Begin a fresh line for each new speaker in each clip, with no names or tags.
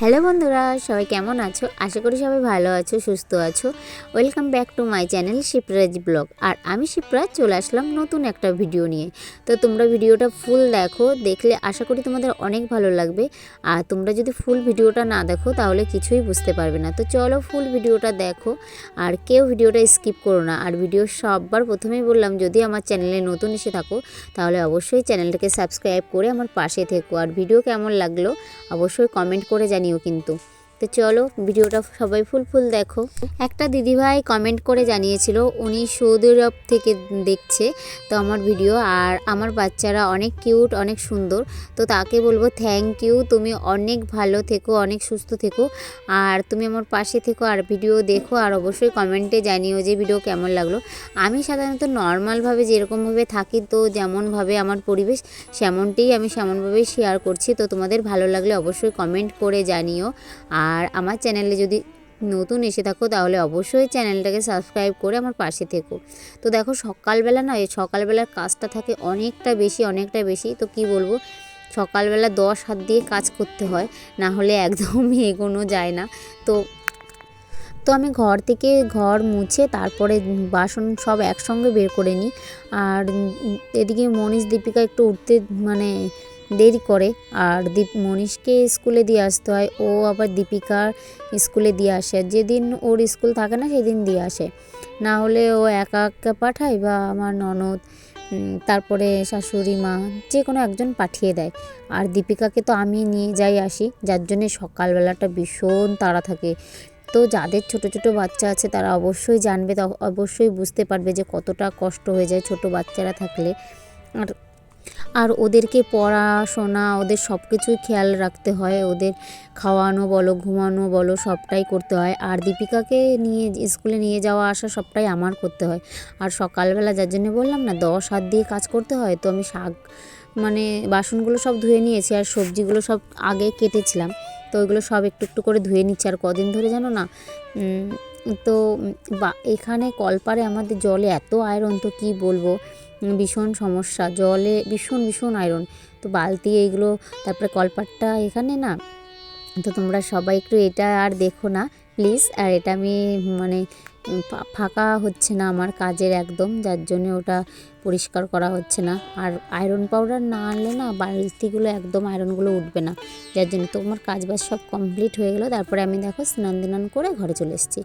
Hello বন্ধুরা, সবাই কেমন আছো? আশা করি সবাই ভালো আছো, সুস্থ আছো। Welcome back to my channel Shipra's blog আর আমি শিপ্রাজ চলে আসলাম নতুন একটা ভিডিও নিয়ে। তো তোমরা ভিডিওটা ফুল দেখো, দেখলে আশা করি তোমাদের অনেক ভালো লাগবে। আর তোমরা যদি ফুল ভিডিওটা না দেখো, তাহলে কিছুই বুঝতে পারবে না। তো চলো ফুল ভিডিওটা দেখো। আর কেউ ভিডিওটা স্কিপ করো না। আর ভিডিও সববার প্রথমেই বললাম, যদি আমার চ্যানেলে নতুন এসে থাকো, তাহলে অবশ্যই চ্যানেলটাকে সাবস্ক্রাইব করে আমার পাশে থেকো। আর ভিডিও কেমন লাগল, অবশ্যই কমেন্ট করে জানিও কিন্তু। তো চলো ভিডিওটা সবাই ফুল ফুল দেখো। একটা দিদিভাই কমেন্ট করে জানিয়েছিল, উনি সৌদি আরব থেকে দেখছে তো আমার ভিডিও আর আমার বাচ্চারা অনেক কিউট অনেক সুন্দর। তো তাকে বলব থ্যাংক ইউ তুমি অনেক ভালো থেকো, অনেক সুস্থ থেকো। আর তুমি আমার পাশে থেকো আর ভিডিও দেখো আর অবশ্যই কমেন্টে জানিও যে ভিডিও কেমন লাগল। আমি সাধারণত নর্মালভাবে যেরকমভাবে থাকি তো যেমনভাবে আমার পরিবেশ, সেমনটাই আমি সেমনভাবেই শেয়ার করছি। তো তোমাদের ভালো লাগলে অবশ্যই কমেন্ট করে জানিও। আর আমার চ্যানেলে যদি নতুন এসে থাকো, তাহলে অবশ্যই চ্যানেলটাকে সাবস্ক্রাইব করে আমার পাশে থেকো। তো দেখো, সকালবেলা না সকালবেলার কাজটা থাকে অনেকটা বেশি অনেকটা বেশি। তো কি বলব, সকালবেলা দশ হাত দিয়ে কাজ করতে হয়, না হলে একদমই এগোনো যায় না। তো তো আমি ঘর থেকে ঘর মুছে তারপরে বাসন সব একসঙ্গে বের করে নিই। আর এদিকে মনীষ দীপিকা একটু উঠতে মানে দেরি করে। আর দীপ মনীষকে স্কুলে দিয়ে আসতে হয়। ও আবার দীপিকার স্কুলে দিয়ে আসে। যেদিন ওর স্কুল থাকে না, সেদিন দিয়ে আসে। না হলে ও একা একা পাঠায় বা আমার ননদ তারপরে শাশুড়ি, মা, যে কোনো একজন পাঠিয়ে দেয়। আর দীপিকাকে তো আমি নিয়ে যাই আসি। যার জন্যে সকালবেলাটা ভীষণ তাড়া থাকে। তো যাদের ছোট ছোট বাচ্চা আছে, তারা অবশ্যই জানবে অবশ্যই বুঝতে পারবে যে কতটা কষ্ট হয়ে যায় ছোট বাচ্চারা থাকলে। আর আর ওদেরকে পড়াশোনা, ওদের সব কিছুই খেয়াল রাখতে হয়। ওদের খাওয়ানো বলো, ঘুমানো বলো, সবটাই করতে হয়। আর দীপিকাকে নিয়ে, স্কুলে নিয়ে যাওয়া আসা সবটাই আমার করতে হয়। আর সকালবেলা যার জন্য বললাম না, দশ হাত দিয়ে কাজ করতে হয়, তো আমি শাক মানে বাসনগুলো সব ধুয়ে নিয়েছি আর সবজিগুলো সব আগে কেটেছিলাম। তো ওইগুলো সব একটু একটু করে ধুয়ে নিচ্ছি। আর কদিন ধরে জানো না তো বা, এখানে কলপারে আমাদের জলে এত আয়রন, তো কী বলব? ভীষণ সমস্যা, জলে ভীষণ ভীষণ আয়রন তো বালতি এইগুলো, তারপরে কলপাটটা এখানে না, তো তোমরা সবাই একটু এটা আর দেখো না প্লিজ আর এটা আমি মানে ফাঁকা হচ্ছে না আমার কাজের একদম, যার জন্য ওটা পরিষ্কার করা হচ্ছে না, আর আয়রন পাউডার না আনলে না বালতিগুলো একদম আয়রনগুলো উঠবে না, যার জন্য তোমার কাজ বাজ সব কমপ্লিট হয়ে গেলো, তারপরে আমি দেখো স্নান দিনান করে ঘরে চলে এসেছি,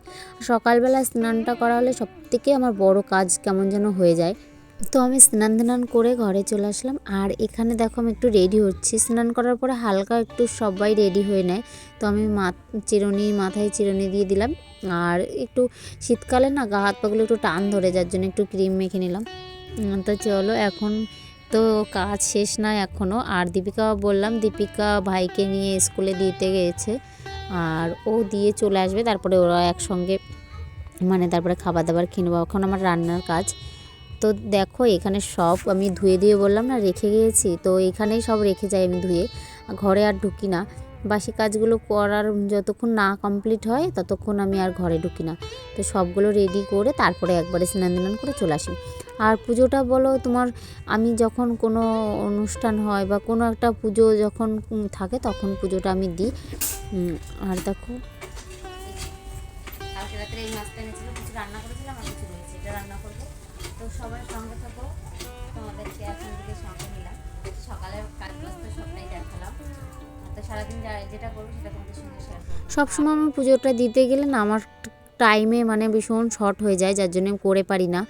সকালবেলা স্নানটা করা হলে সব থেকে আমার বড় কাজ কেমন যেন হয়ে যায় তো আমি স্নান ধান করে ঘরে চলে আসলাম। আর এখানে দেখো আমি একটু রেডি হচ্ছি। স্নান করার পরে হালকা একটু সবাই রেডি হয়ে নেয়। তো আমি মা, চিরুনি, মাথায় চিরুনি দিয়ে দিলাম। আর একটু শীতকালে না গা হাত পাগুলো একটু টান ধরে, যার জন্য একটু ক্রিম মেখে নিলাম। তো চলো এখন তো কাজ শেষ না এখনও আর দীপিকা বললাম, দীপিকা ভাইকে নিয়ে স্কুলে দিতে গেছে। আর ও দিয়ে চলে আসবে। তারপরে ওরা একসঙ্গে মানে তারপরে খাবার দাবার কিনবো নেব। এখন আমার রান্নার কাজ। তো দেখো, এখানে সব আমি ধুয়ে ধুয়ে বললাম না, রেখে গিয়েছি। তো এখানেই সব রেখে যাই আমি ধুয়ে। ঘরে আর ঢুকি না। বাসি কাজগুলো করার যতক্ষণ না কমপ্লিট হয়, ততক্ষণ আমি আর ঘরে ঢুকি না। তো সবগুলো রেডি করে তারপরে একবারে স্নান দিনান করে চলে আসি। আর পুজোটা বলো, তোমার আমি যখন কোনো অনুষ্ঠান হয় বা কোনো একটা পুজো যখন থাকে, তখন পুজোটা আমি দিই। আর দেখো। রান্না করেছিলাম রান্না করব। তো সবাই সঙ্গে থাকো। তোমাদেরকে এখন থেকে সঙ্গে নিলাম। সকালের কাজ বাজ সবটাই দেখালাম। সবসময় আমি পুজোটা দিতে গেলে না আমার টাইমে মানে ভীষণ শর্ট হয়ে যায়, যার জন্য করে পারি না।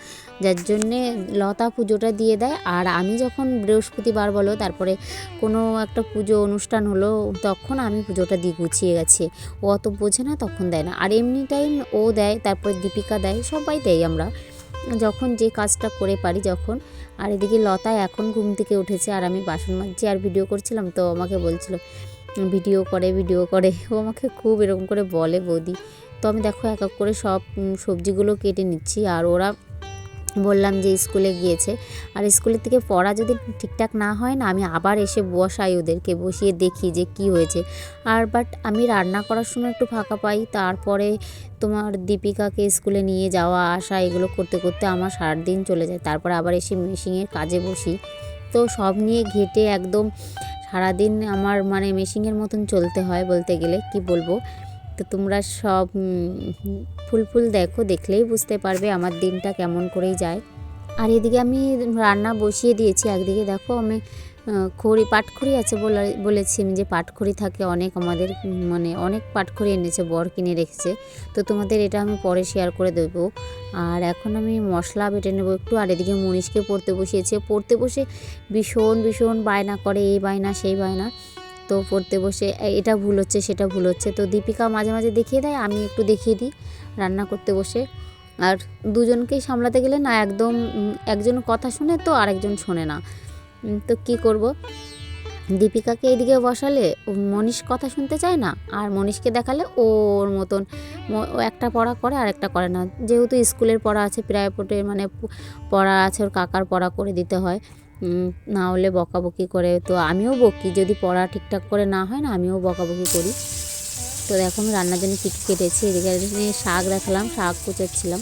যার জন্যে লতা পুজোটা দিয়ে দেয়। আর আমি যখন বৃহস্পতিবার বলো, তারপরে কোনো একটা পুজো অনুষ্ঠান হলো, তখন আমি পুজোটা দিয়ে গুছিয়ে গেছি। ও অত বোঝে না, তখন দেয় না। আর এমনি টাইম ও দেয়, তারপরে দীপিকা দেয়, সবাই দেয় আমরা। যখন যে কাজটা করে পারি যখন, আর এদিকে লতা এখন ঘুম থেকে উঠেছে আর আমি বাসন মাজছি আর ভিডিও করছিলাম, তো আমাকে বলছিল, ভিডিও করে ভিডিও করে। ও আমাকে খুব এরকম করে বলে, বৌদি, তো আমি দেখো এক এক করে সব সবজিগুলো কেটে নিচ্ছি। আর ওরা বললাম যে স্কুলে গিয়েছে। আর স্কুলের থেকে পড়া যদি ঠিকঠাক না হয় না, আমি আবার এসে বসাই ওদেরকে, বসিয়ে দেখি যে কি হয়েছে। আর বাট আমি রান্না করার সময় একটু ফাঁকা পাই, তারপরে তোমার দীপিকাকে স্কুলে নিয়ে যাওয়া, আসা, এগুলো করতে করতে আমার সারাদিন চলে যায়। তারপর আবার এসে মেশিনের কাজে বসি। তো সব নিয়ে ঘেটে একদম সারাদিন আমার মানে মেশিনের মতন চলতে হয় বলতে গেলে, কি বলব? তো তোমরা সব ফুল ফুল দেখো, দেখলেই বুঝতে পারবে আমার দিনটা কেমন করেই যায়। আর এদিকে আমি রান্না বসিয়ে দিয়েছি, একদিকে দেখো আমি খড়ি, পাটখড়ি আছে বলে, বলেছি আমি যে পাটখড়ি থাকে অনেক আমাদের মানে অনেক পাটখড়ি এনেছে, বর কিনে রেখেছে। তো তোমাদের এটা আমি পরে শেয়ার করে দেবো। আর এখন আমি মশলা বেটে নেব একটু, আর এদিকে মনীষকে পড়তে বসিয়েছে। পড়তে বসে ভীষণ ভীষণ বায়না করে, এই বায়না, সেই বায়না। তো পড়তে বসে এটা ভুল হচ্ছে, সেটা ভুল হচ্ছে। তো দীপিকা মাঝে মাঝে দেখিয়ে দেয়, আমি একটু দেখিয়ে দিই রান্না করতে বসে। আর দুজনকেই সামলাতে গেলে না একদম একজন কথা শুনে তো আরেকজন শোনে না। তো কি করব? দীপিকাকে এইদিকে বসালে মনীষ কথা শুনতে চায় না, আর মনীষকে দেখালে ওর মতন ও একটা পড়া করে আর একটা করে না। যেহেতু স্কুলের পড়া আছে প্রাইভেটে মানে পড়া আছে, ওর কাকার পড়া করে দিতে হয়। না হলে বকাবকি করে। তো আমিও বকি যদি পড়া ঠিকঠাক করে না হয় না আমিও বকাবকি করি। তো দেখো আমি রান্নার জন্য কিট কেটেছি এদিকে শাক রাখলাম শাক কুচাচ্ছিলাম।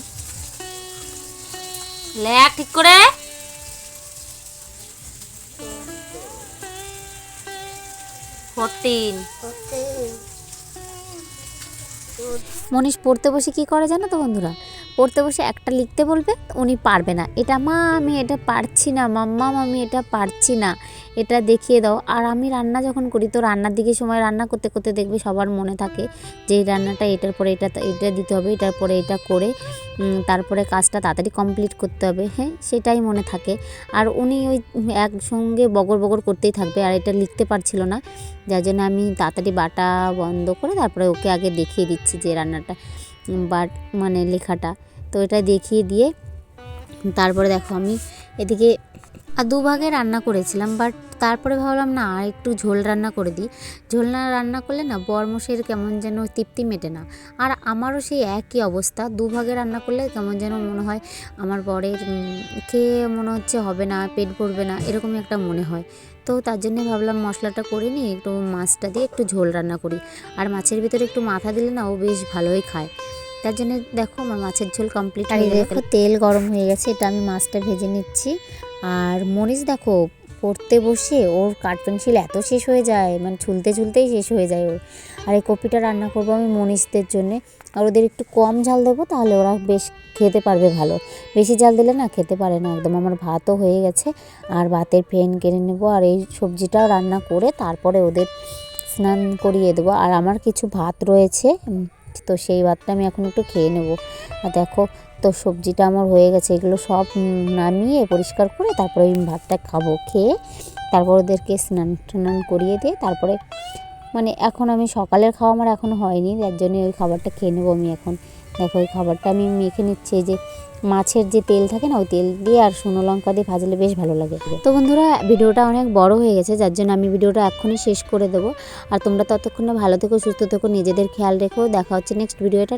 লেখ ঠিক করে। ফোরটিন। মনীষ পড়তে বসে কি করে জানো তো বন্ধুরা? পড়তে বসে একটা লিখতে বলবে, উনি পারবে না। এটা, মা, আমি এটা পারছি না, মাম্মা আমি এটা পারছি না। এটা দেখিয়ে দাও। আর আমি রান্না যখন করি, তো রান্নার দিকে সময় রান্না করতে করতে দেখবে সবার মনে থাকে যে এই রান্নাটা এটার পরে এটা এটা দিতে হবে, এটার পরে এটা করে তারপরে কাজটা তাড়াতাড়ি কমপ্লিট করতে হবে। হ্যাঁ সেটাই মনে থাকে। আর উনি ওই একসঙ্গে বগর বগর করতেই থাকবে, আর এটা লিখতে পারছিল না। যার জন্য আমি তাড়াতাড়ি বাটা বন্ধ করে তারপরে ওকে আগে দেখিয়ে দিচ্ছি যে রান্নাটা। বাট মানে লেখাটা। তো এটা দেখিয়ে দিয়ে তারপরে দেখো আমি এদিকে আর দুভাগে রান্না করেছিলাম বাট তারপরে ভাবলাম না আর একটু ঝোল রান্না করে দিই। ঝোল না রান্না করলে না বরমশের কেমন যেন তৃপ্তি মেটে না। আর আমারও সেই একই অবস্থা দুভাগে রান্না করলে কেমন যেন মনে হয় আমার বরের খেয়ে মনে হচ্ছে হবে না পেট ভরবে না এরকমই একটা মনে হয়। তো তার জন্যে ভাবলাম মশলাটা করে নিই একটু মাছটা দিয়ে একটু ঝোল রান্না করি। আর মাছের ভিতরে একটু মাথা দিলে না ও বেশ ভালোই খায়। তার জন্য দেখো আমার মাছের ঝোল কমপ্লিট হয়ে দেখো তেল গরম হয়ে গেছে এটা আমি মাছটা ভেজে নিচ্ছি। আর মরিচ দেখো পড়তে বসে ওর কাঠ পেন্সিল এত শেষ হয়ে যায় মানে ঝুলতে ঝুলতেই শেষ হয়ে যায় ওর। আর এই কপিটা রান্না করব আমি মনীষদের জন্যে। আর ওদের একটু কম ঝাল দেবো, তাহলে ওরা বেশ খেতে পারবে ভালো। বেশি ঝাল দিলে না খেতে পারে না একদম। আমার ভাতও হয়ে গেছে, আর ভাতের ফেন কেড়ে নেব, আর এই সবজিটাও রান্না করে তারপরে ওদের স্নান করিয়ে দেবো। আর আমার কিছু ভাত রয়েছে তো সেই ভাতটা আমি এখন একটু খেয়ে নেব। আর দেখো, তো সবজিটা আমার হয়ে গেছে, এগুলো সব নামিয়ে পরিষ্কার করে তারপরে আমি ভাতটা খাব, খেয়ে তারপর ওদেরকে স্নান টান করিয়ে দিয়ে তারপরে মানে এখন আমি সকালের খাওয়া আমার এখনও হয়নি, যার জন্যে ওই খাবারটা খেয়ে নেব আমি এখন। দেখো, ওই খাবারটা আমি মেখে নিচ্ছি যে মাছের যে তেল থাকে না, ওই তেল দিয়ে আর শুনো লঙ্কা দিয়ে ভাজলে বেশ ভালো লাগে তো বন্ধুরা, ভিডিওটা অনেক বড় হয়ে গেছে, যার জন্য আমি ভিডিওটা এখনই শেষ করে দেবো। আর তোমরা ততক্ষণে ভালো থেকো, সুস্থ থেকো, নিজেদের খেয়াল রেখো। দেখা হচ্ছে নেক্সট ভিডিওটা